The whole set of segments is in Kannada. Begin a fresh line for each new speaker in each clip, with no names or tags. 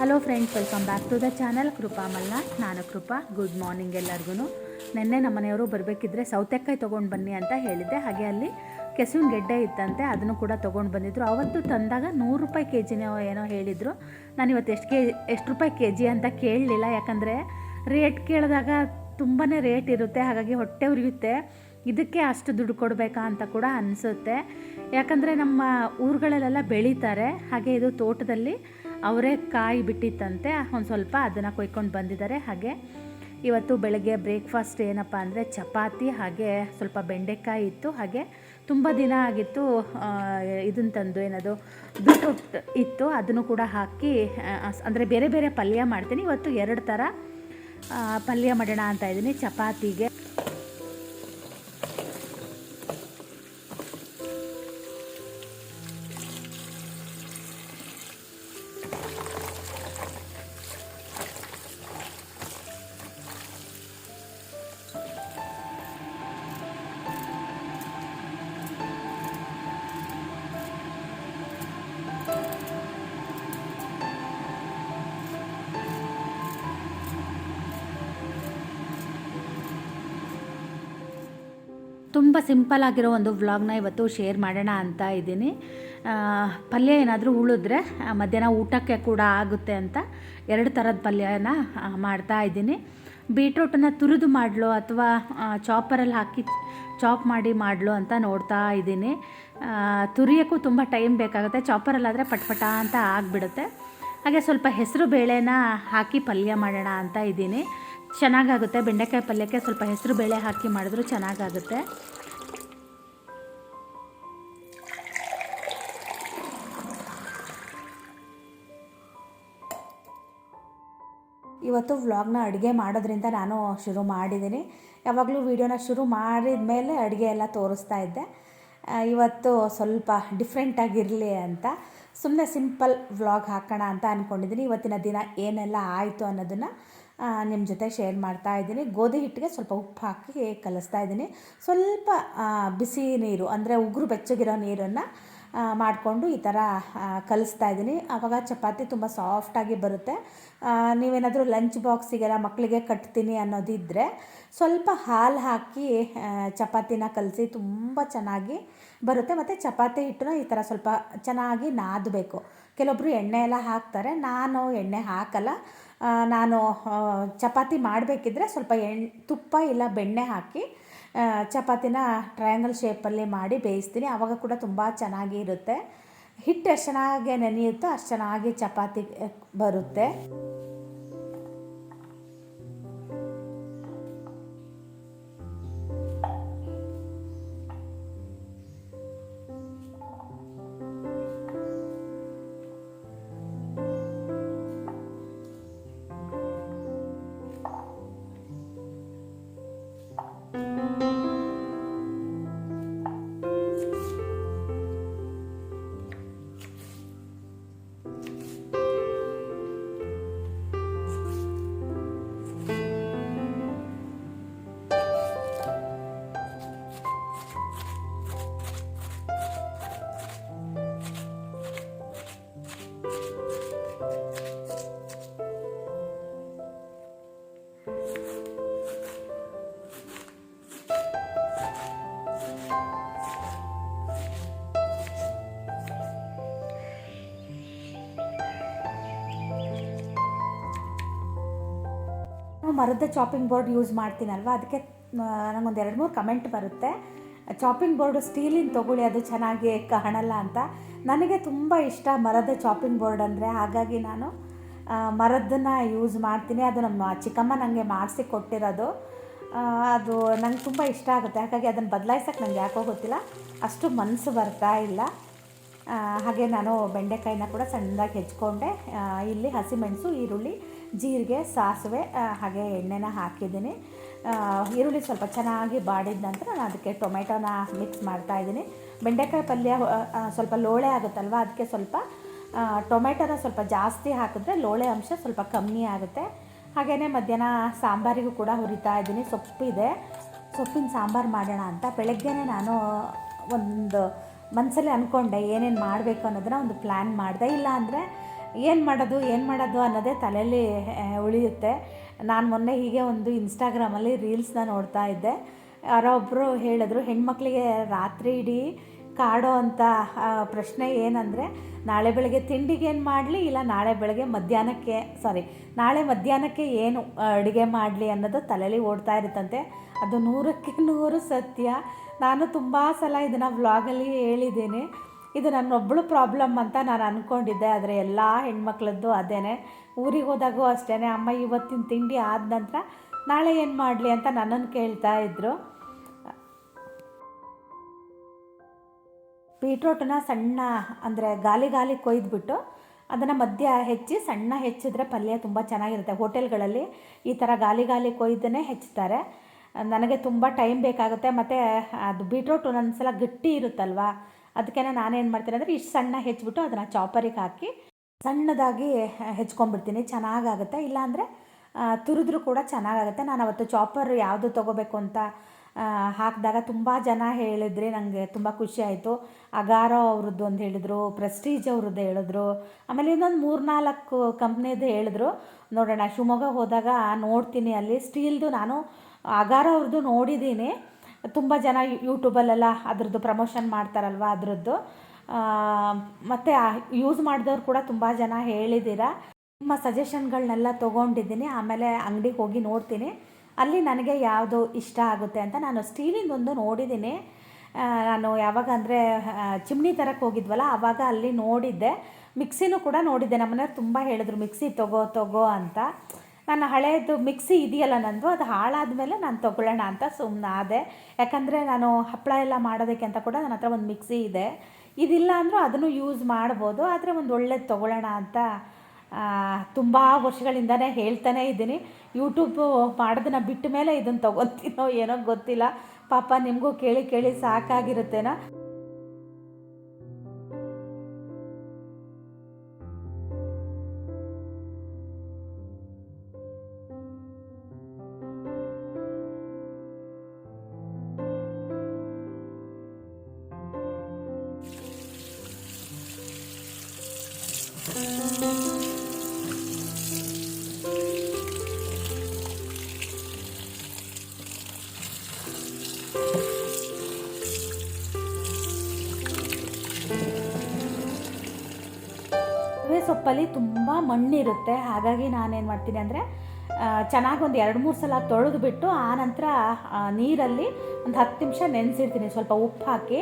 Hello friends welcome back to the channel Krupa Malla ನಾನು ಕೃಪಾ ಗುಡ್ ಮಾರ್ನಿಂಗ್ ಎಲ್ಲರಿಗೂ ನಿನ್ನೆ ನಮ್ಮ ಮನೆಯವರು ಬರಬೇಕಿದ್ರೆ ಸೌತೆಕಾಯಿ ತೊಗೊಂಡು ಬನ್ನಿ ಅಂತ ಹೇಳಿದ್ದೆ. ಹಾಗೆ ಅಲ್ಲಿ ಕೆಸುವಿನ ಗೆಡ್ಡೆ ಇತ್ತಂತೆ, ಅದನ್ನು ಕೂಡ ತೊಗೊಂಡು ಬಂದಿದ್ದರು ಅವತ್ತು ತಂದಾಗ ನೂರು ರೂಪಾಯಿ ಕೆ ಜಿನೋ ಏನೋ ಹೇಳಿದರು. ನಾನು ಇವತ್ತು ಎಷ್ಟು ಕೆ, ಎಷ್ಟು ರೂಪಾಯಿ ಕೆ ಜಿ ಅಂತ ಕೇಳಲಿಲ್ಲ. ಯಾಕಂದರೆ ರೇಟ್ ಕೇಳಿದಾಗ ತುಂಬಾ ರೇಟ್ ಇರುತ್ತೆ, ಹಾಗಾಗಿ ಹೊಟ್ಟೆ ಉರಿಯುತ್ತೆ. ಇದಕ್ಕೆ ಅಷ್ಟು ದುಡ್ಡು ಕೊಡಬೇಕಾ ಅಂತ ಕೂಡ ಅನಿಸುತ್ತೆ. ಯಾಕಂದರೆ ನಮ್ಮ ಊರುಗಳಲ್ಲೆಲ್ಲ ಬೆಳೀತಾರೆ. ಹಾಗೆ ಇದು ತೋಟದಲ್ಲಿ ಅವರೇ ಕಾಯಿ ಬಿಟ್ಟಿತ್ತಂತೆ, ಒಂದು ಸ್ವಲ್ಪ ಅದನ್ನು ಕೊಯ್ಕೊಂಡು ಬಂದಿದ್ದಾರೆ. ಹಾಗೆ ಇವತ್ತು ಬೆಳಗ್ಗೆ ಬ್ರೇಕ್ಫಾಸ್ಟ್ ಏನಪ್ಪ ಅಂದರೆ ಚಪಾತಿ, ಹಾಗೆ ಸ್ವಲ್ಪ ಬೆಂಡೆಕಾಯಿ ಇತ್ತು. ಹಾಗೆ ತುಂಬ ದಿನ ಆಗಿತ್ತು ಇದನ್ನು ತಂದು ಏನದು ಬೀಟ್ರೂಟ್ ಇತ್ತು. ಅದನ್ನು ಕೂಡ ಹಾಕಿ ಅಂದರೆ ಬೇರೆ ಬೇರೆ ಪಲ್ಯ ಮಾಡ್ತೀನಿ. ಇವತ್ತು ಎರಡು ಥರ ಪಲ್ಯ ಮಾಡೋಣ ಅಂತ ಇದ್ದೀನಿ. ಚಪಾತಿಗೆ ತುಂಬ ಸಿಂಪಲ್ ಆಗಿರೋ ಒಂದು ವ್ಲಾಗ್ನ ಇವತ್ತು ಶೇರ್ ಮಾಡೋಣ ಅಂತ ಇದ್ದೀನಿ. ಪಲ್ಯ ಏನಾದರೂ ಉಳಿದ್ರೆ ಮಧ್ಯಾಹ್ನ ಊಟಕ್ಕೆ ಕೂಡ ಆಗುತ್ತೆ ಅಂತ ಎರಡು ಥರದ ಪಲ್ಯನ ಮಾಡ್ತಾ ಇದ್ದೀನಿ. ಬೀಟ್ರೂಟನ್ನು ತುರಿದು ಮಾಡಲು ಅಥವಾ ಚಾಪರಲ್ಲಿ ಹಾಕಿ ಚಾಪ್ ಮಾಡಿ ಮಾಡಲು ಅಂತ ನೋಡ್ತಾ ಇದ್ದೀನಿ. ತುರಿಯೋಕ್ಕೂ ತುಂಬ ಟೈಮ್ ಬೇಕಾಗುತ್ತೆ, ಚಾಪರಲ್ಲಾದರೆ ಪಟ್ಪಟ ಅಂತ ಆಗಿಬಿಡುತ್ತೆ. ಹಾಗೆ ಸ್ವಲ್ಪ ಹೆಸರು ಬೇಳೆನ ಹಾಕಿ ಪಲ್ಯ ಮಾಡೋಣ ಅಂತ ಇದ್ದೀನಿ. ಚೆನ್ನಾಗಾಗುತ್ತೆ. ಬೆಂಡೆಕಾಯಿ ಪಲ್ಯಕ್ಕೆ ಸ್ವಲ್ಪ ಹೆಸರು ಬೇಳೆ ಹಾಕಿ ಮಾಡಿದ್ರು ಚೆನ್ನಾಗಾಗುತ್ತೆ. ಇವತ್ತು ವ್ಲಾಗ್ನ ಅಡುಗೆ ಮಾಡೋದ್ರಿಂದ ನಾನು ಶುರು ಮಾಡಿದ್ದೀನಿ. ಯಾವಾಗಲೂ ವೀಡಿಯೋನ ಶುರು ಮಾಡಿದ ಮೇಲೆ ಅಡುಗೆ ಎಲ್ಲ ತೋರಿಸ್ತಾ ಇದ್ದೆ. ಇವತ್ತು ಸ್ವಲ್ಪ ಡಿಫ್ರೆಂಟಾಗಿರಲಿ ಅಂತ. ಸುಮ್ಮನೆ ಸಿಂಪಲ್ ವ್ಲಾಗ್ ಹಾಕೋಣ ಅಂತ ಅಂದ್ಕೊಂಡಿದ್ದೀನಿ ಇವತ್ತಿನ ದಿನ ಏನೆಲ್ಲ ಆಯಿತು ಅನ್ನೋದನ್ನು ನಿಮ್ಮ ಜೊತೆ ಶೇರ್ ಮಾಡ್ತಾ ಇದ್ದೀನಿ. ಗೋಧಿ ಹಿಟ್ಟಿಗೆ ಸ್ವಲ್ಪ ಉಪ್ಪು ಹಾಕಿ ಕಲಿಸ್ತಾ ಇದ್ದೀನಿ. ಸ್ವಲ್ಪ ಬಿಸಿ ನೀರು, ಅಂದರೆ ಉಗುರು ಬೆಚ್ಚಗಿರೋ ನೀರನ್ನು ಮಾಡಿಕೊಂಡು ಈ ಥರ ಕಲಿಸ್ತಾ ಇದ್ದೀನಿ. ಆವಾಗ ಚಪಾತಿ ತುಂಬ ಸಾಫ್ಟಾಗಿ ಬರುತ್ತೆ. ನೀವೇನಾದರೂ ಲಂಚ್ ಬಾಕ್ಸಿಗೆಲ್ಲ ಮಕ್ಕಳಿಗೆ ಕಟ್ತೀನಿ ಅನ್ನೋದಿದ್ದರೆ ಸ್ವಲ್ಪ ಹಾಲು ಹಾಕಿ ಚಪಾತಿನ ಕಲಸಿ ತುಂಬ ಚೆನ್ನಾಗಿ ಬರುತ್ತೆ. ಮತ್ತು ಚಪಾತಿ ಹಿಟ್ಟನ್ನ ಈ ಥರ ಸ್ವಲ್ಪ ಚೆನ್ನಾಗಿ ನಾದಬೇಕು. ಕೆಲವೊಬ್ಬರು ಎಣ್ಣೆ ಎಲ್ಲ ಹಾಕ್ತಾರೆ. ನಾನು ಎಣ್ಣೆ ಹಾಕಲ್ಲ. ನಾನು ಚಪಾತಿ ಮಾಡಬೇಕಿದ್ರೆ ಸ್ವಲ್ಪ ಎಣ್, ತುಪ್ಪ ಇಲ್ಲ ಬೆಣ್ಣೆ ಹಾಕಿ ಚಪಾತಿನ ಟ್ರಯಾಂಗಲ್ ಶೇಪಲ್ಲಿ ಮಾಡಿ ಬೇಯಿಸ್ತೀನಿ. ಆವಾಗ ಕೂಡ ತುಂಬ ಚೆನ್ನಾಗಿ ಇರುತ್ತೆ ಹಿಟ್ಟು ಎಷ್ಟು ಚೆನ್ನಾಗಿ ನೆನೆಯುತ್ತೋ ಅಷ್ಟು ಚೆನ್ನಾಗಿ ಚಪಾತಿ ಬರುತ್ತೆ. ಮರದ ಚಾಪಿಂಗ್ ಬೋರ್ಡ್ ಯೂಸ್ ಮಾಡ್ತೀನಲ್ವ? ಅದಕ್ಕೆ ನನಗೊಂದು ಎರಡು ಮೂರು ಕಮೆಂಟ್ ಬರುತ್ತೆ. ಚಾಪಿಂಗ್ ಬೋರ್ಡು ಸ್ಟೀಲಿನ ತೊಗೊಳ್ಳಿ, ಅದು ಚೆನ್ನಾಗಿ ಕಾಣಲ್ಲ ಅಂತ. ನನಗೆ ತುಂಬ ಇಷ್ಟ ಮರದ ಚಾಪಿಂಗ್ ಬೋರ್ಡ್ ಅಂದರೆ. ಹಾಗಾಗಿ ನಾನು ಮರದನ್ನ ಯೂಸ್ ಮಾಡ್ತೀನಿ. ಅದು ನಮ್ಮ ಚಿಕ್ಕಮ್ಮ ನನಗೆ ಮಾಡಿಸಿ ಕೊಟ್ಟಿರೋದು. ಅದು ನಂಗೆ ತುಂಬ ಇಷ್ಟ ಆಗುತ್ತೆ. ಹಾಗಾಗಿ ಅದನ್ನು ಬದಲಾಯಿಸೋಕ್ಕೆ ನನಗೆ ಯಾಕೋ ಗೊತ್ತಿಲ್ಲ. ಅಷ್ಟು ಮನಸ್ಸು ಬರ್ತಾ ಇಲ್ಲ. ಹಾಗೆ ನಾನು ಬೆಂಡೆಕಾಯಿನ ಕೂಡ ಸಣ್ಣದಾಗಿ ಹೆಚ್ಕೊಂಡೆ. ಇಲ್ಲಿ ಹಸಿಮೆಣಸು ಈರುಳ್ಳಿ ಜೀರಿಗೆ, ಸಾಸಿವೆ ಹಾಗೆ ಎಣ್ಣೆನ ಹಾಕಿದ್ದೀನಿ. ಈರುಳ್ಳಿ ಸ್ವಲ್ಪ ಚೆನ್ನಾಗಿ ಬಾಡಿದ ನಂತರ ನಾನು ಅದಕ್ಕೆ ಟೊಮೆಟೊನ ಮಿಕ್ಸ್ ಮಾಡ್ತಾ ಇದ್ದೀನಿ. ಬೆಂಡೆಕಾಯಿ ಪಲ್ಯ ಸ್ವಲ್ಪ ಲೋಳೆ ಆಗುತ್ತಲ್ವ, ಅದಕ್ಕೆ ಸ್ವಲ್ಪ ಟೊಮೆಟೊನ ಸ್ವಲ್ಪ ಜಾಸ್ತಿ ಹಾಕಿದ್ರೆ ಲೋಳೆ ಅಂಶ ಸ್ವಲ್ಪ ಕಮ್ಮಿ ಆಗುತ್ತೆ. ಹಾಗೆಯೇ ಮಧ್ಯಾಹ್ನ ಸಾಂಬಾರಿಗೂ ಕೂಡ ಹುರಿತಾ ಇದ್ದೀನಿ. ಸೊಪ್ಪಿದೆ. ಸೊಪ್ಪಿನ ಸಾಂಬಾರು ಮಾಡೋಣ ಅಂತ ಬೆಳಗ್ಗೆನೇ ನಾನು ಒಂದು ಮನಸ್ಸಲ್ಲಿ ಅಂದ್ಕೊಂಡೆ ಏನೇನು ಮಾಡಬೇಕು ಅನ್ನೋದನ್ನ ಒಂದು ಪ್ಲ್ಯಾನ್ ಮಾಡಿದೆ. ಇಲ್ಲ ಅಂದರೆ ಏನು ಮಾಡೋದು ಏನು ಮಾಡೋದು ಅನ್ನೋದೇ ತಲೆಯಲ್ಲಿ ಉಳಿಯುತ್ತೆ. ನಾನು ಮೊನ್ನೆ ಹೀಗೆ ಒಂದು ಇನ್ಸ್ಟಾಗ್ರಾಮಲ್ಲಿ ರೀಲ್ಸ್ನ ನೋಡ್ತಾ ಇದ್ದೆ. ಯಾರೋ ಒಬ್ಬರು ಹೇಳಿದ್ರು, ಹೆಣ್ಮಕ್ಳಿಗೆ ರಾತ್ರಿ ಇಡೀ ಕಾಡೋ ಅಂಥ ಪ್ರಶ್ನೆ ಏನಂದರೆ, ನಾಳೆ ಬೆಳಗ್ಗೆ ತಿಂಡಿಗೆ ಏನು ಮಾಡಲಿ, ಇಲ್ಲ ನಾಳೆ ಬೆಳಗ್ಗೆ ಮಧ್ಯಾಹ್ನಕ್ಕೆ ಸಾರಿ ನಾಳೆ ಮಧ್ಯಾಹ್ನಕ್ಕೆ ಏನು ಅಡುಗೆ ಮಾಡಲಿ ಅನ್ನೋದು ತಲೆಯಲ್ಲಿ ಓಡ್ತಾ ಇರುತ್ತಂತೆ. ಅದು ನೂರಕ್ಕೆ ನೂರು ಸತ್ಯ. ನಾನು ತುಂಬ ಸಲ ಇದನ್ನು ವ್ಲಾಗಲ್ಲಿ ಹೇಳಿದ್ದೀನಿ. ಇದು ನನ್ನೊಬ್ಬಳು ಪ್ರಾಬ್ಲಮ್ ಅಂತ ನಾನು ಅಂದ್ಕೊಂಡಿದ್ದೆ ಆದರೆ ಎಲ್ಲ ಹೆಣ್ಮಕ್ಳದ್ದು ಅದೇ ಊರಿಗೆ ಹೋದಾಗೂ ಅಷ್ಟೇ ಅಮ್ಮ ಇವತ್ತಿನ ತಿಂಡಿ ಆದ ನಂತರ ನಾಳೆ ಏನು ಮಾಡಲಿ ಅಂತ ನನ್ನನ್ನು ಕೇಳ್ತಾ ಇದ್ದರು ಬೀಟ್ರೋಟನ್ನ ಸಣ್ಣ, ಅಂದರೆ ಗಾಲಿ ಗಾಲಿ ಕೊಯ್ದುಬಿಟ್ಟು ಅದನ್ನು ಮಧ್ಯ ಹೆಚ್ಚಿ ಸಣ್ಣ ಹೆಚ್ಚಿದ್ರೆ ಪಲ್ಯ ತುಂಬ ಚೆನ್ನಾಗಿರುತ್ತೆ. ಹೋಟೆಲ್ಗಳಲ್ಲಿ ಈ ಥರ ಗಾಲಿ ಗಾಲಿ ಕೊಯ್ದನ್ನೇ ಹೆಚ್ಚುತ್ತಾರೆ ನನಗೆ ತುಂಬ ಟೈಮ್ ಬೇಕಾಗುತ್ತೆ. ಮತ್ತು ಅದು ಬೀಟ್ರೋಟ್ ಒಂದೊಂದು ಸಲ ಗಟ್ಟಿ ಇರುತ್ತಲ್ವ? ಅದಕ್ಕೆ ನಾನೇನು ಮಾಡ್ತೀನಿ ಅಂದರೆ ಇಷ್ಟು ಸಣ್ಣ ಹೆಚ್ಚಿಬಿಟ್ಟು ಅದನ್ನು ಚಾಪರಿಗೆ ಹಾಕಿ ಸಣ್ಣದಾಗಿ ಹೆಚ್ಕೊಂಡ್ಬಿಡ್ತೀನಿ, ಚೆನ್ನಾಗಾಗುತ್ತೆ. ಇಲ್ಲಾಂದರೆ ತುರಿದ್ರೂ ಕೂಡ ಚೆನ್ನಾಗಾಗುತ್ತೆ. ನಾನು ಅವತ್ತು ಚಾಪರ್ ಯಾವುದು ತೊಗೋಬೇಕು ಅಂತ ಹಾಕಿದಾಗ ತುಂಬ ಜನ ಹೇಳಿದ್ರಿ ನನಗೆ ತುಂಬ ಖುಷಿ ಆಯಿತು. ಅಗಾರೋ ಅವ್ರದ್ದು ಒಂದು ಹೇಳಿದ್ರು, ಪ್ರೆಸ್ಟೀಜ್ ಅವ್ರದ್ದು ಹೇಳಿದ್ರು, ಆಮೇಲೆ ಇನ್ನೊಂದು ಮೂರು ನಾಲ್ಕು ಕಂಪ್ನಿದು ಹೇಳಿದ್ರು. ನೋಡೋಣ, ಶಿವಮೊಗ್ಗ ಹೋದಾಗ ನೋಡ್ತೀನಿ ಅಲ್ಲಿ. ಸ್ಟೀಲ್ದು ನಾನು ಅಗಾರೋ ಅವ್ರದ್ದು ನೋಡಿದ್ದೀನಿ. ತುಂಬ ಜನ ಯೂಟ್ಯೂಬಲ್ಲೆಲ್ಲ ಅದ್ರದ್ದು ಪ್ರಮೋಷನ್ ಮಾಡ್ತಾರಲ್ವ ಅದರದ್ದು. ಮತ್ತು ಯೂಸ್ ಮಾಡಿದವ್ರು ಕೂಡ ತುಂಬ ಜನ ಹೇಳಿದ್ದೀರ. ನಿಮ್ಮ ಸಜೆಷನ್ಗಳನ್ನೆಲ್ಲ ತೊಗೊಂಡಿದ್ದೀನಿ. ಆಮೇಲೆ ಅಂಗಡಿಗೆ ಹೋಗಿ ನೋಡ್ತೀನಿ. ಅಲ್ಲಿ ನನಗೆ ಯಾವುದು ಇಷ್ಟ ಆಗುತ್ತೆ ಅಂತ ನಾನು ಸ್ಟೀಲಿಂದೊಂದು ನೋಡಿದ್ದೀನಿ. ನಾನು ಯಾವಾಗ ಅಂದರೆ ಚಿಮ್ನಿ ತರಕ್ಕೆ ಹೋಗಿದ್ವಲ್ಲ ಆವಾಗ ಅಲ್ಲಿ ನೋಡಿದ್ದೆ. ಮಿಕ್ಸಿನೂ ಕೂಡ ನೋಡಿದ್ದೆ. ನಮ್ಮನೆಯವ್ರು ತುಂಬ ಹೇಳಿದ್ರು ಮಿಕ್ಸಿ ತಗೋ ತಗೋ ಅಂತ. ನನ್ನ ಹಳೆಯದು ಮಿಕ್ಸಿ ಇದೆಯಲ್ಲ ನಂದು, ಅದು ಹಾಳಾದಮೇಲೆ ನಾನು ತೊಗೊಳ್ಳೋಣ ಅಂತ ಸುಮ್ಮನೆ ಆದೆ. ಯಾಕಂದರೆ ನಾನು ಹಪ್ಪಳ ಎಲ್ಲ ಮಾಡೋದಕ್ಕೆ ಅಂತ ಕೂಡ ನನ್ನ ಹತ್ರ ಒಂದು ಮಿಕ್ಸಿ ಇದೆ. ಇದಿಲ್ಲ ಅಂದರೂ ಅದನ್ನು ಯೂಸ್ ಮಾಡ್ಬೋದು, ಆದರೆ ಒಂದು ಒಳ್ಳೇದು ತೊಗೊಳ್ಳೋಣ ಅಂತ ತುಂಬ ವರ್ಷಗಳಿಂದನೇ ಹೇಳ್ತಾನೇ ಇದ್ದೀನಿ. ಯೂಟ್ಯೂಬ್ ಮಾಡೋದನ್ನ ಬಿಟ್ಟ ಮೇಲೆ ಇದನ್ನು ತೊಗೊತೀನೋ ಏನೋ ಗೊತ್ತಿಲ್ಲ. ಪಾಪ ನಿಮಗೂ ಕೇಳಿ ಕೇಳಿ ಸಾಕಾಗಿರುತ್ತೇನೋ. ಸೊಪ್ಪಲ್ಲಿ ತುಂಬ ಮಣ್ಣಿರುತ್ತೆ. ಹಾಗಾಗಿ ನಾನೇನು ಮಾಡ್ತೀನಿ ಅಂದರೆ ಚೆನ್ನಾಗಿ ಒಂದು ಎರಡು ಮೂರು ಸಲ ತೊಳೆದು ಬಿಟ್ಟು ಆನಂತರ ನೀರಲ್ಲಿ ಒಂದು ಹತ್ತು ನಿಮಿಷ ನೆನೆಸಿರ್ತೀನಿ. ಸ್ವಲ್ಪ ಉಪ್ಪು ಹಾಕಿ.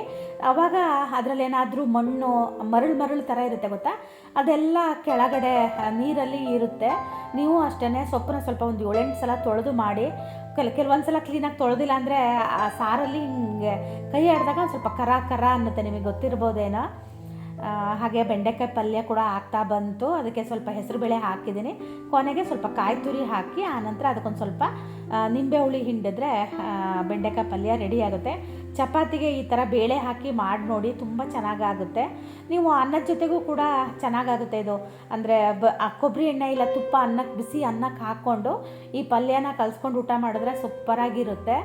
ಆವಾಗ ಅದರಲ್ಲಿ ಏನಾದರೂ ಮಣ್ಣು ಮರಳು ಮರಳು ಥರ ಇರುತ್ತೆ ಗೊತ್ತಾ? ಅದೆಲ್ಲ ಕೆಳಗಡೆ ನೀರಲ್ಲಿ ಇರುತ್ತೆ. ನೀವು ಅಷ್ಟೇ ಸೊಪ್ಪನ್ನ ಸ್ವಲ್ಪ ಒಂದು ಏಳೆಂಟು ಸಲ ತೊಳೆದು ಮಾಡಿ ಕೆಲ ಕೆಲವೊಂದು ಸಲ ಕ್ಲೀನಾಗಿ ತೊಳೆದಿಲ್ಲ ಅಂದರೆ ಆ ಸಾರಲ್ಲಿ ಹಿಂಗೆ ಕೈ ಆಡಿದಾಗ ಸ್ವಲ್ಪ ಕರ ಕರ ಅನ್ನುತ್ತೆ. ನಿಮಗೆ ಗೊತ್ತಿರ್ಬೋದೇನೋ? ಆ, ಹಾಗೆ ಬೆಂಡೆಕಾಯಿ ಪಲ್ಯ ಕೂಡ ಆಗ್ತಾ ಬಂತು. ಅದಕ್ಕೆ ಸ್ವಲ್ಪ ಹೆಸರುಬೇಳೆ ಹಾಕಿದ್ದೀನಿ. ಕೊನೆಗೆ ಸ್ವಲ್ಪ ಕಾಯಿ ತುರಿ ಹಾಕಿ ಆನಂತರ ಅದಕ್ಕೊಂದು ಸ್ವಲ್ಪ ನಿಂಬೆ ಹುಳಿ ಹಿಂಡಿದ್ರೆ ಬೆಂಡೆಕಾಯಿ ಪಲ್ಯ ರೆಡಿ ಆಗುತ್ತೆ. ಚಪಾತಿಗೆ ಈ ಥರ ಬೇಳೆ ಹಾಕಿ ಮಾಡಿ ನೋಡಿ, ತುಂಬ ಚೆನ್ನಾಗಾಗುತ್ತೆ. ನೀವು ಅನ್ನದ ಜೊತೆಗೂ ಕೂಡ ಚೆನ್ನಾಗಾಗುತ್ತೆ ಇದು. ಅಂದರೆ, ಬ ಕೊಬ್ಬರಿ ಎಣ್ಣೆ ಇಲ್ಲ, ತುಪ್ಪ ಅನ್ನಕ್ಕೆ ಬಿಸಿ ಅನ್ನಕ್ಕೆ ಹಾಕ್ಕೊಂಡು ಈ ಪಲ್ಯನ ಕಲಿಸ್ಕೊಂಡು ಊಟ ಮಾಡಿದ್ರೆ ಸೂಪರಾಗಿರುತ್ತೆ.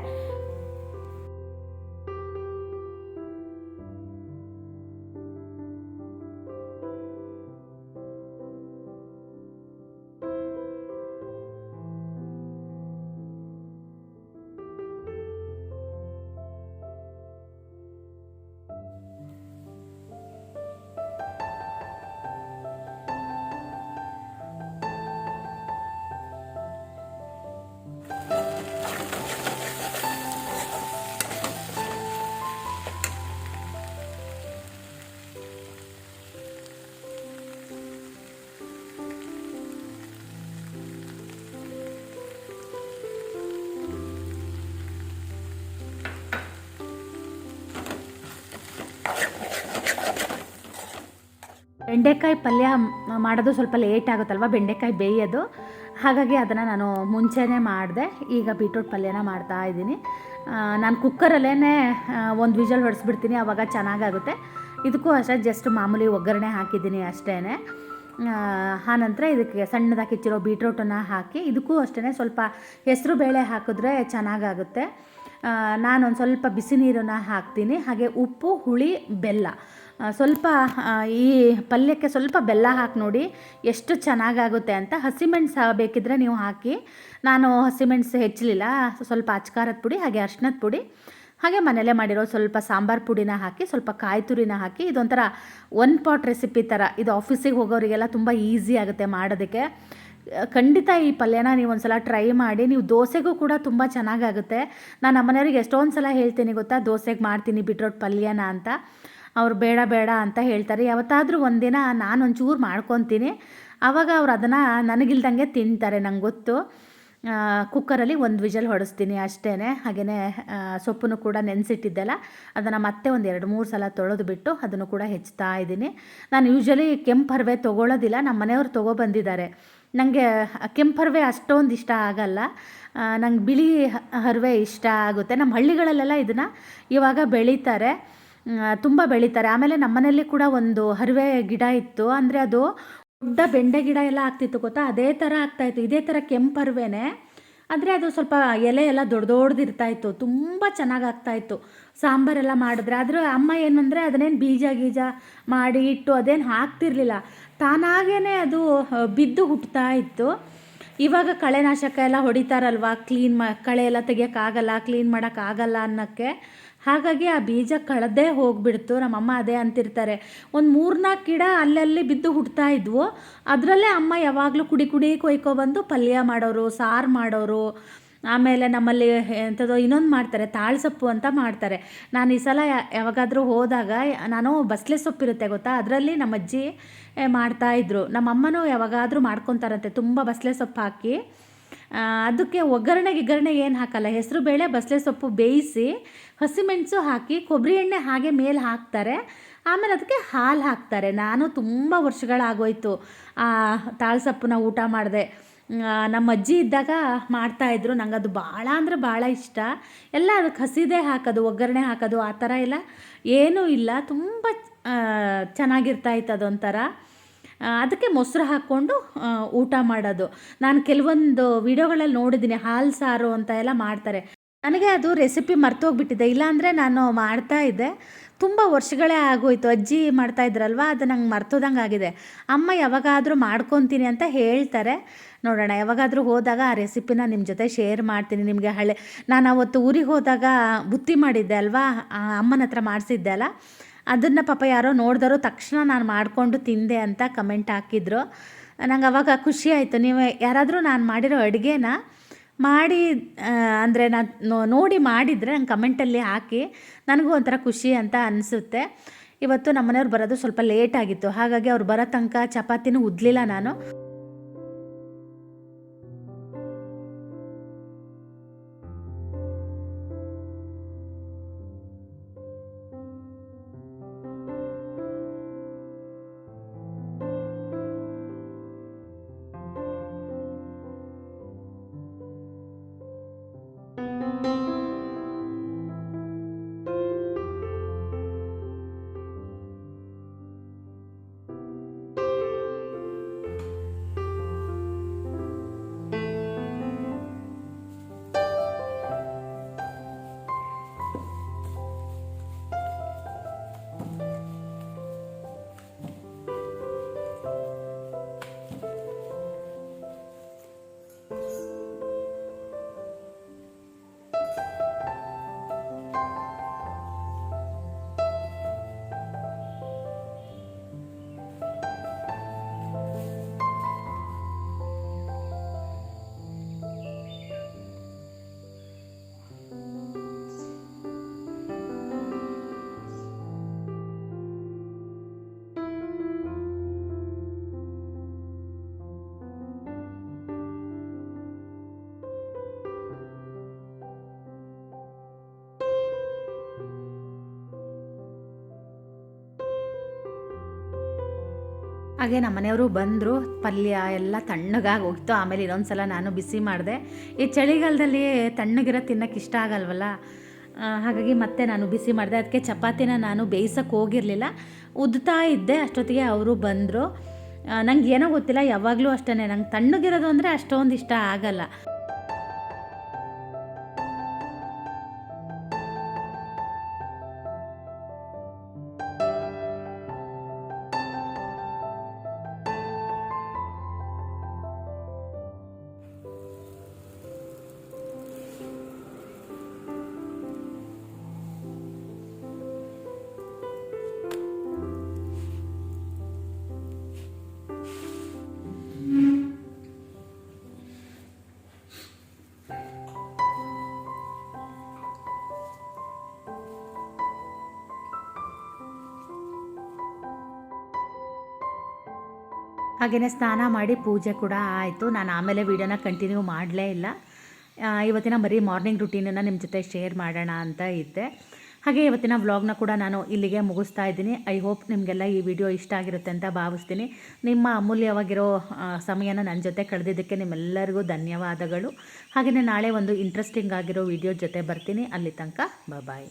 ಬೆಂಡೆಕಾಯಿ ಪಲ್ಯ ಮಾಡೋದು ಸ್ವಲ್ಪ ಲೇಟ್ ಆಗುತ್ತಲ್ವ? ಬೆಂಡೆಕಾಯಿ ಬೇಯೋದು. ಹಾಗಾಗಿ ಅದನ್ನು ನಾನು ಮುಂಚೆನೇ ಮಾಡಿದೆ. ಈಗ ಬೀಟ್ರೂಟ್ ಪಲ್ಯನ ಮಾಡ್ತಾ ಇದ್ದೀನಿ. ನಾನು ಕುಕ್ಕರಲ್ಲೇ ಒಂದು ವಿಜಲ್ ಹೊಡೆಸ್ಬಿಡ್ತೀನಿ. ಆವಾಗ ಚೆನ್ನಾಗಾಗುತ್ತೆ. ಇದಕ್ಕೂ ಅಷ್ಟೇ, ಜಸ್ಟ್ ಮಾಮೂಲಿ ಒಗ್ಗರಣೆ ಹಾಕಿದ್ದೀನಿ ಅಷ್ಟೇ ಆನಂತರ ಇದಕ್ಕೆ ಸಣ್ಣದಾಗಿ ಹೆಚ್ಚಿರೋ ಬೀಟ್ರೂಟನ್ನು ಹಾಕಿ, ಇದಕ್ಕೂ ಅಷ್ಟೇ ಸ್ವಲ್ಪ ಹೆಸರು ಬೇಳೆ ಹಾಕಿದ್ರೆ ಚೆನ್ನಾಗಾಗುತ್ತೆ. ನಾನೊಂದು ಸ್ವಲ್ಪ ಬಿಸಿ ನೀರನ್ನು ಹಾಕ್ತೀನಿ. ಹಾಗೆ ಉಪ್ಪು, ಹುಳಿ, ಬೆಲ್ಲ. ಸ್ವಲ್ಪ ಈ ಪಲ್ಯಕ್ಕೆ ಸ್ವಲ್ಪ ಬೆಲ್ಲ ಹಾಕಿ ನೋಡಿ ಎಷ್ಟು ಚೆನ್ನಾಗಾಗುತ್ತೆ ಅಂತ. ಹಸಿಮೆಣಸು ಬೇಕಿದ್ರೆ ನೀವು ಹಾಕಿ. ನಾನು ಹಸಿಮೆಣಸು ಹೆಚ್ಚಲಿಲ್ಲ. ಸ್ವಲ್ಪ ಅಚ್ಕಾರದ ಪುಡಿ, ಹಾಗೆ ಅರ್ಶಿನದ ಪುಡಿ, ಹಾಗೆ ಮನೇಲೇ ಮಾಡಿರೋ ಸ್ವಲ್ಪ ಸಾಂಬಾರು ಪುಡಿನ ಹಾಕಿ, ಸ್ವಲ್ಪ ಕಾಯಿ ತುರಿನ ಹಾಕಿ. ಇದೊಂಥರ ಒನ್ ಪಾಟ್ ರೆಸಿಪಿ ಥರ. ಇದು ಆಫೀಸಿಗೆ ಹೋಗೋರಿಗೆಲ್ಲ ತುಂಬ ಈಸಿ ಆಗುತ್ತೆ ಮಾಡೋದಕ್ಕೆ. ಖಂಡಿತ ಈ ಪಲ್ಯನ ನೀವು ಒಂದ್ಸಲ ಟ್ರೈ ಮಾಡಿ. ನೀವು ದೋಸೆಗೂ ಕೂಡ ತುಂಬ ಚೆನ್ನಾಗಾಗುತ್ತೆ. ನಾನು ನಮ್ಮನೆಯವ್ರಿಗೆ ಎಷ್ಟೊಂದು ಸಲ ಹೇಳ್ತೀನಿ ಗೊತ್ತಾ? ದೋಸೆಗೆ ಮಾಡ್ತೀನಿ ಬಿಟ್ರೋಟ್ ಪಲ್ಯನ ಅಂತ. ಅವ್ರು ಬೇಡ ಬೇಡ ಅಂತ ಹೇಳ್ತಾರೆ. ಯಾವತ್ತಾದರೂ ಒಂದಿನ ನಾನು ಒಂಚೂರು ಮಾಡ್ಕೊತೀನಿ. ಆವಾಗ ಅವ್ರು ಅದನ್ನು ನನಗಿಲ್ದಂಗೆ ತಿಂತಾರೆ, ನಂಗೆ ಗೊತ್ತು. ಕುಕ್ಕರಲ್ಲಿ ಒಂದು ವಿಜಲ್ ಹೊಡೆಸ್ತೀನಿ ಅಷ್ಟೇ ಹಾಗೆಯೇ ಸೊಪ್ಪನ್ನು ಕೂಡ ನೆನೆಸಿಟ್ಟಿದ್ದೆಲ್ಲ. ಅದನ್ನು ಮತ್ತೆ ಒಂದು ಎರಡು, ಮೂರು ಸಲ ತೊಳೆದು ಬಿಟ್ಟು ಅದನ್ನು ಕೂಡ ಹೆಚ್ಚುತ್ತಾ ಇದ್ದೀನಿ. ನಾನು ಯೂಶ್ವಲಿ ಕೆಂಪು ಹರವೆ ತೊಗೊಳ್ಳೋದಿಲ್ಲ ನಮ್ಮ ಮನೆಯವ್ರು ತೊಗೊಬಂದಿದ್ದಾರೆ ನನಗೆ ಕೆಂಪು ಹರವೆ ಅಷ್ಟೊಂದು ಇಷ್ಟ ಆಗಲ್ಲ. ನಂಗೆ ಬಿಳಿ ಹರವೆ ಇಷ್ಟ ಆಗುತ್ತೆ. ನಮ್ಮ ಹಳ್ಳಿಗಳಲ್ಲೆಲ್ಲ ಇದನ್ನು ಇವಾಗ ಬೆಳೀತಾರೆ. ತುಂಬ ಬೆಳೀತಾರೆ. ಆಮೇಲೆ ನಮ್ಮನೇಲಿ ಕೂಡ ಒಂದು ಹರಿವೆ ಗಿಡ ಇತ್ತು. ಅಂದರೆ ಅದು ದೊಡ್ಡ ಬೆಂಡೆ ಗಿಡ ಎಲ್ಲ ಆಗ್ತಿತ್ತು ಗೊತ್ತಾ? ಅದೇ ಥರ ಆಗ್ತಾಯಿತ್ತು ಇದೇ ಥರ ಕೆಂಪು ಹರಿವೆನೇ. ಆದರೆ ಅದು ಸ್ವಲ್ಪ ಎಲೆ ಎಲ್ಲ ದೊಡ್ಡ ದೊಡ್ಡದು ಇರ್ತಾಯಿತ್ತು ತುಂಬ ಚೆನ್ನಾಗಿ ಆಗ್ತಾಯಿತ್ತು ಸಾಂಬಾರೆಲ್ಲ ಮಾಡಿದ್ರೆ. ಆದರೂ ಅಮ್ಮ ಏನಂದರೆ ಅದನ್ನೇನು ಬೀಜ ಗೀಜ ಮಾಡಿ ಇಟ್ಟು ಅದೇನು ಹಾಕ್ತಿರ್ಲಿಲ್ಲ. ತಾನಾಗೇ ಅದು ಬಿದ್ದು ಹುಟ್ಟುತ್ತಾ ಇತ್ತು. ಇವಾಗ ಕಳೆನಾಶಕ ಎಲ್ಲ ಹೊಡಿತಾರಲ್ವ? ಕ್ಲೀನ್ ಮಾ, ಕಳೆ ಎಲ್ಲ ತೆಗಿಯೋಕ್ಕಾಗಲ್ಲ ಕ್ಲೀನ್ ಮಾಡೋಕ್ಕಾಗಲ್ಲ ಅನ್ನೋಕ್ಕೆ. ಹಾಗಾಗಿ ಆ ಬೀಜ ಕಳೆದೇ ಹೋಗ್ಬಿಡ್ತು. ನಮ್ಮಮ್ಮ ಅದೇ ಅಂತಿರ್ತಾರೆ. ಒಂದು ಮೂರ್ನಾಲ್ಕು ಗಿಡ ಅಲ್ಲಲ್ಲಿ ಬಿದ್ದು ಹುಟ್ತಾ ಇದ್ವು. ಅದರಲ್ಲೇ ಅಮ್ಮ ಯಾವಾಗಲೂ ಕುಡಿ ಕುಡಿ ಕೊಯ್ಕೊಬಂದು ಪಲ್ಯ ಮಾಡೋರು, ಸಾರು ಮಾಡೋರು. ಆಮೇಲೆ ನಮ್ಮಲ್ಲಿ ಎಂಥದೋ ಇನ್ನೊಂದು ಮಾಡ್ತಾರೆ ತಾಳ್ಸೊಪ್ಪು ಅಂತ ಮಾಡ್ತಾರೆ. ನಾನು ಈ ಸಲ ಯಾವಾಗಾದರೂ ಹೋದಾಗ ನಾನು ಬಸಳೆ ಸೊಪ್ಪಿರುತ್ತೆ ಗೊತ್ತಾ? ಅದರಲ್ಲಿ ನಮ್ಮ ಅಜ್ಜಿ ಮಾಡ್ತಾಯಿದ್ರು ನಮ್ಮ ಅಮ್ಮನೂ ಯಾವಾಗಾದರೂ ಮಾಡ್ಕೊತಾರಂತೆ. ತುಂಬ ಬಸಳೆ ಸೊಪ್ಪು ಹಾಕಿ ಅದಕ್ಕೆ ಒಗ್ಗರಣೆ ಗಿಗ್ಗರಣೆ ಏನು ಹಾಕಲ್ಲ. ಹೆಸರು ಬೇಳೆ ಬಸಳೆ ಸೊಪ್ಪು ಬೇಯಿಸಿ ಹಸಿಮೆಣಸು ಹಾಕಿ ಕೊಬ್ಬರಿ ಎಣ್ಣೆ ಹಾಗೆ ಮೇಲೆ ಹಾಕ್ತಾರೆ. ಆಮೇಲೆ ಅದಕ್ಕೆ ಹಾಲು ಹಾಕ್ತಾರೆ. ನಾನು ತುಂಬ ವರ್ಷಗಳಾಗೋಯ್ತು ಆ ತಾಳ್ಸೊಪ್ಪನ್ನ ಊಟ ಮಾಡಿದೆ. ನಮ್ಮ ಅಜ್ಜಿ ಇದ್ದಾಗ ಮಾಡ್ತಾಯಿದ್ರು ನಂಗೆ ಅದು ಭಾಳ ಅಂದರೆ ಭಾಳ ಇಷ್ಟ. ಎಲ್ಲ ಅದಕ್ಕೆ ಹಸಿದೇ ಹಾಕೋದು, ಒಗ್ಗರಣೆ ಹಾಕೋದು, ಆ ಥರ ಎಲ್ಲ ಏನೂ ಇಲ್ಲ. ತುಂಬ ಚೆನ್ನಾಗಿರ್ತಾಯಿತ್ತು ಅದೊಂಥರ. ಅದಕ್ಕೆ ಮೊಸರು ಹಾಕ್ಕೊಂಡು ಊಟ ಮಾಡೋದು. ನಾನು ಕೆಲವೊಂದು ವಿಡಿಯೋಗಳಲ್ಲಿ ನೋಡಿದ್ದೀನಿ, ಹಾಲು ಸಾರು ಅಂತ ಎಲ್ಲ ಮಾಡ್ತಾರೆ. ನನಗೆ ಅದು ರೆಸಿಪಿ ಮರ್ತೋಗ್ಬಿಟ್ಟಿದೆ. ಇಲ್ಲಾಂದರೆ ನಾನು ಮಾಡ್ತಾ ಇದ್ದೆ. ತುಂಬ ವರ್ಷಗಳೇ ಆಗೋಯ್ತು. ಅಜ್ಜಿ ಮಾಡ್ತಾ ಇದ್ರಲ್ವ? ಅದು ನಂಗೆ ಮರ್ತೋದಂಗೆ ಆಗಿದೆ. ಅಮ್ಮ ಯಾವಾಗಾದರೂ ಮಾಡ್ಕೊತೀನಿ ಅಂತ ಹೇಳ್ತಾರೆ. ನೋಡೋಣ, ಯಾವಾಗಾದರೂ ಹೋದಾಗ ಆ ರೆಸಿಪಿನ ನಿಮ್ಮ ಜೊತೆ ಶೇರ್ ಮಾಡ್ತೀನಿ. ನಿಮಗೆ ಹಳೆ, ನಾನು ಅವತ್ತು ಊರಿಗೆ ಹೋದಾಗ ಬುತ್ತಿ ಮಾಡಿದ್ದೆ ಅಲ್ವಾ? ಅಮ್ಮನ ಹತ್ರ ಮಾಡಿಸಿದ್ದೆ ಅಲ್ಲ? ಅದನ್ನು ಪಾಪ ಯಾರೋ ನೋಡಿದವರು ತಕ್ಷಣ ನಾನು ಮಾಡಿಕೊಂಡು ತಿಂದೆ ಅಂತ ಕಮೆಂಟ್ ಹಾಕಿದ್ರು. ನಂಗೆ ಅವಾಗ ಖುಷಿ ಆಯಿತು. ನೀವು ಯಾರಾದರೂ ನಾನು ಮಾಡಿರೋ ಅಡುಗೆನ ಮಾಡಿ ಅಂದರೆ ನಾನು ನೋಡಿ ಮಾಡಿದರೆ ನಂಗೆ ಕಮೆಂಟಲ್ಲಿ ಹಾಕಿ ನನಗೂ ಒಂಥರ ಖುಷಿ ಅಂತ ಅನಿಸುತ್ತೆ. ಇವತ್ತು ನಮ್ಮನೆಯವ್ರು ಬರೋದು ಸ್ವಲ್ಪ ಲೇಟ್ ಆಗಿತ್ತು. ಹಾಗಾಗಿ ಅವ್ರು ಬರೋ ತನಕ ಚಪಾತಿನೂ ಉದ್ಲಿಲ್ಲ ನಾನು. ಹಾಗೆ ನಮ್ಮ ಮನೆಯವರು ಬಂದರು, ಪಲ್ಯ ಎಲ್ಲ ತಣ್ಣಗಾಗಿ ಹೋಗ್ತು. ಆಮೇಲೆ ಇನ್ನೊಂದು ಸಲ ನಾನು ಬಿಸಿ ಮಾಡಿದೆ. ಈ ಚಳಿಗಾಲದಲ್ಲಿ ತಣ್ಣಗಿರೋ ತಿನ್ನೋಕೆ ಇಷ್ಟ ಆಗಲ್ವಲ್ಲ? ಹಾಗಾಗಿ ಮತ್ತೆ ನಾನು ಬಿಸಿ ಮಾಡಿದೆ. ಅದಕ್ಕೆ ಚಪಾತಿನ ನಾನು ಬೇಯಿಸೋಕೆ ಹೋಗಿರಲಿಲ್ಲ. ಉದ್ತಾ ಇದ್ದೆ, ಅಷ್ಟೊತ್ತಿಗೆ ಅವರು ಬಂದರು. ನಂಗೆ ಏನೋ ಗೊತ್ತಿಲ್ಲ, ಯಾವಾಗಲೂ ಅಷ್ಟೇ ನಂಗೆ ತಣ್ಣಗಿರೋದು ಅಂದರೆ ಅಷ್ಟೊಂದು ಇಷ್ಟ ಆಗಲ್ಲ. ಹಾಗೆಯೇ ಸ್ನಾನ ಮಾಡಿ ಪೂಜೆ ಕೂಡ ಆಯಿತು. ನಾನು ಆಮೇಲೆ ವೀಡಿಯೋನ ಕಂಟಿನ್ಯೂ ಮಾಡಲೇ ಇಲ್ಲ. ಇವತ್ತಿನ ಬರೀ ಮಾರ್ನಿಂಗ್ ರುಟೀನನ್ನು ನಿಮ್ಮ ಜೊತೆ ಶೇರ್ ಮಾಡೋಣ ಅಂತ ಇದ್ದೆ. ಹಾಗೆ ಇವತ್ತಿನ ವ್ಲಾಗ್ನ ಕೂಡ ನಾನು ಇಲ್ಲಿಗೆ ಮುಗಿಸ್ತಾ ಇದ್ದೀನಿ. ಐ ಹೋಪ್ ನಿಮಗೆಲ್ಲ ಈ ವಿಡಿಯೋ ಇಷ್ಟ ಆಗಿರುತ್ತೆ ಅಂತ ಭಾವಿಸ್ತೀನಿ. ನಿಮ್ಮ ಅಮೂಲ್ಯವಾಗಿರೋ ಸಮಯನ ನನ್ನ ಜೊತೆ ಕಳೆದಿದ್ದಕ್ಕೆ ನಿಮ್ಮೆಲ್ಲರಿಗೂ ಧನ್ಯವಾದಗಳು. ಹಾಗೆಯೇ ನಾಳೆ ಒಂದು ಇಂಟ್ರೆಸ್ಟಿಂಗ್ ಆಗಿರೋ ವಿಡಿಯೋ ಜೊತೆ ಬರ್ತೀನಿ. ಅಲ್ಲಿ ತನಕ ಬಾಯ್